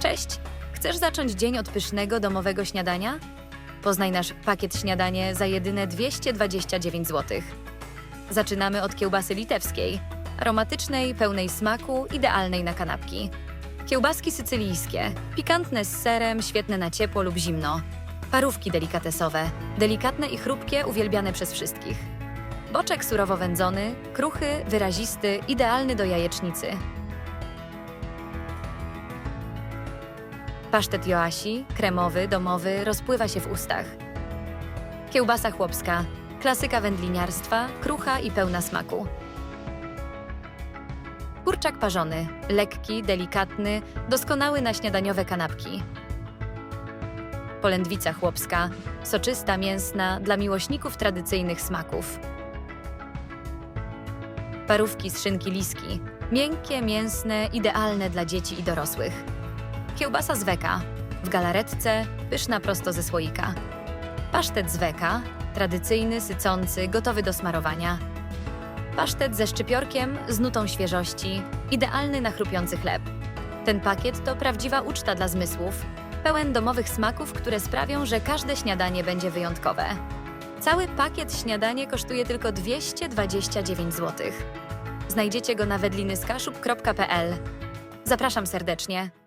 Cześć! Chcesz zacząć dzień od pysznego domowego śniadania? Poznaj nasz pakiet śniadanie za jedyne 229 zł. Zaczynamy od kiełbasy litewskiej, aromatycznej, pełnej smaku, idealnej na kanapki. Kiełbaski sycylijskie, pikantne z serem, świetne na ciepło lub zimno. Parówki delikatesowe, delikatne i chrupkie, uwielbiane przez wszystkich. Boczek surowo wędzony, kruchy, wyrazisty, idealny do jajecznicy. Pasztet Joasi, kremowy, domowy, rozpływa się w ustach. Kiełbasa chłopska, klasyka wędliniarstwa, krucha i pełna smaku. Kurczak parzony, lekki, delikatny, doskonały na śniadaniowe kanapki. Polędwica chłopska, soczysta, mięsna, dla miłośników tradycyjnych smaków. Parówki z szynki liski, miękkie, mięsne, idealne dla dzieci i dorosłych. Kiełbasa z weka, w galaretce, pyszna prosto ze słoika. Pasztet z weka, tradycyjny, sycący, gotowy do smarowania. Pasztet ze szczypiorkiem, z nutą świeżości, idealny na chrupiący chleb. Ten pakiet to prawdziwa uczta dla zmysłów, pełen domowych smaków, które sprawią, że każde śniadanie będzie wyjątkowe. Cały pakiet śniadanie kosztuje tylko 229 zł. Znajdziecie go na wędlinyskaszub.pl. Zapraszam serdecznie.